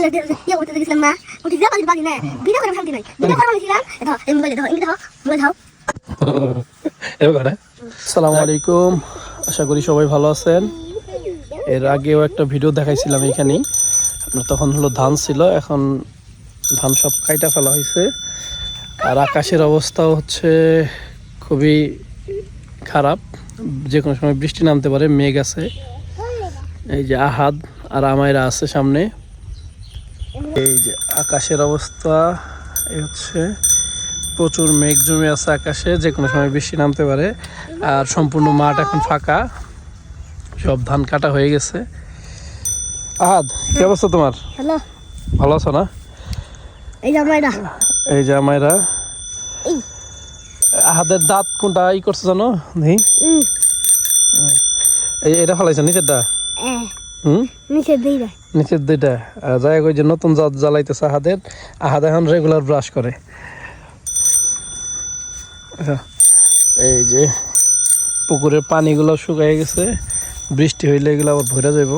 ইয়ে আলাইকুম আশা করি সবাই ভালো আছেন। এর আগেও একটা ভিডিও দেখাইছিলাম এখানেই তখন হলো ধান ছিল, এখন ধান সব কাইটা ফেলা হয়েছে আর আকাশের অবস্থাও হচ্ছে খুবই খারাপ। যে কোনো সময় বৃষ্টি নামতে পারে, মেঘ আছে। এই যে আহাদ আর আমায়রা আছে সামনে। এই যে আকাশের অবস্থা এই হচ্ছে প্রচুর মেঘ জমে আছে আকাশে যে কোনো সময় বৃষ্টি নামতে পারে। আর সম্পূর্ণ মাঠ এখন ফাঁকা সব ধান কাটা হয়ে গেছে। আহাদ কি অবস্থা তোমার? ভালো। আছো না? এই যে এই আমায়রা। আহাদের দাঁত কোনটা ই করছে জানো? নেই? এই এটা ফলাইছে নিচেরটা? এ হুম? নিচের দুইটা যাই হোক যে নতুন জাত জ্বালাইতেছে আহাদের। আহাদ এখন রেগুলার ব্রাশ করে। আচ্ছা, এই যে পুকুরের পানিগুলো শুকিয়ে গেছে বৃষ্টি হইলে এগুলো আবার ভরে যাইব।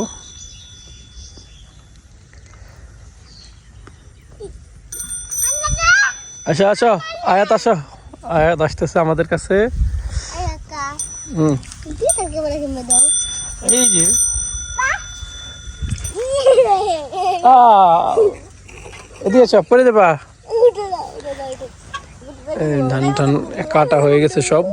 আচ্ছা আচ্ছা আয়াত আসো। আয়াত আসতেছে আমাদের কাছে। হুম। এই যে এদিকে চাপ করে দেবা। ধান টান কাটা হয়ে গেছে সব।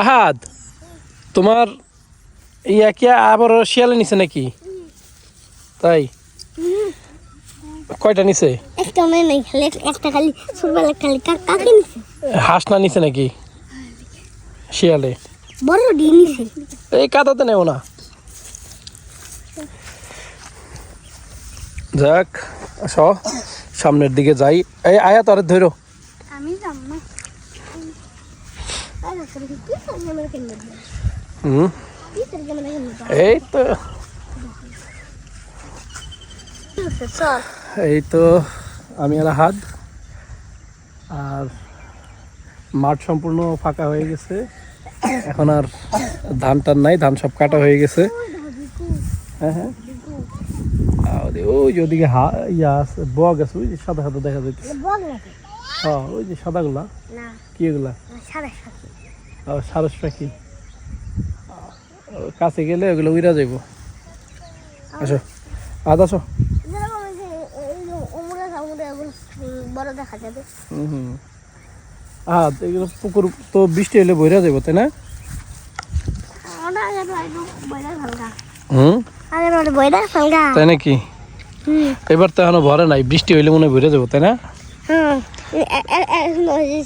আহাদ, তোমার ইয়া কি আবার শিয়ালে নিছে নাকি? তাই? কয়টা নিছে? একটা নাই খালি একটা খালি ছোটবেলা খালি কাকে নিছে? হাঁস না নিছে নাকি? শিয়ালে। বড় ডি নিছে। এই কাদাতে নেও না। যাক আস সামনের দিকে যাই। এই আয়া তোরে ধরো। আমি যাব না। হুম? এই তো। এই তো। আমি আর হাত আর মাঠ সম্পূর্ণ ফাঁকা হয়ে গেছে। এখন আর ধান টান নাই ধান সব কাটা হয়ে গেছে। হ্যাঁ হ্যাঁ। ওই- যে ওদিকে হা ইয়া আছে বগ আছে ওই যে সাদা সাদা দেখা যাইতেছে। হ্যাঁ ওই যে সাদাগুলা। কি এগুলা? ও, সারস পাখি। কাছে গেলে ওগুলো উইরা যাইব। আসো। আদ আসো যেরকম এই যে এই যে উমরা সামুরা এগুলো উম, বড় দেখা যাবে। হুম। হুম এগুলো পুকুর তো বৃষ্টি হলে বইরা যাইব তাই না? হুম? তাই নাকি? এবার তো এখনও ভরে নাই বৃষ্টি হইলে মনে ভরে যাব তাই না? হ্যাঁ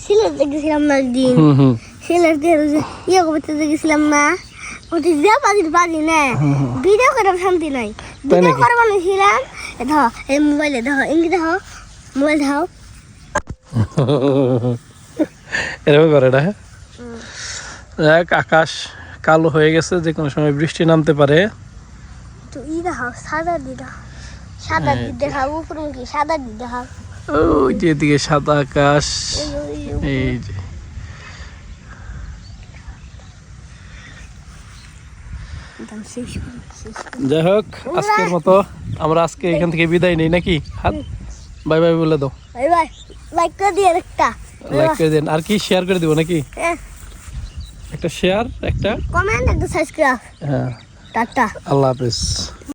সিলেট দেখেছিলাম না হুম সিলেট ইয়ে করতে দেখেছিলাম না। ওটি যা পাখির পাখি না। ভিডিও করে শান্তি নাই। ভিডিও নাকি? করে বানিয়েছিলাম দেখো এই মোবাইলে দেখো ইংরেজি মোবাইল দেখো এরকম করে না এক আকাশ কালো হয়ে গেছে যে কোনো সময় বৃষ্টি নামতে পারে। দেখো সাদা উপরে ওই যে এদিকে আকাশ। এই যে। যাই হোক আজকের মতো আমরা আজকে এখান থেকে বিদায় নেই নাকি? হাত বাই বাই বলে দাও। Bye bye. লাইক করে দিয়ে একটা লাইক করে দেন আর কি শেয়ার করে দিব নাকি? হ্যাঁ। একটা শেয়ার একটা? কমেন্ট একটা সাবস্ক্রাইব হ্যাঁ। টাটা। আল্লাহ হাফেজ।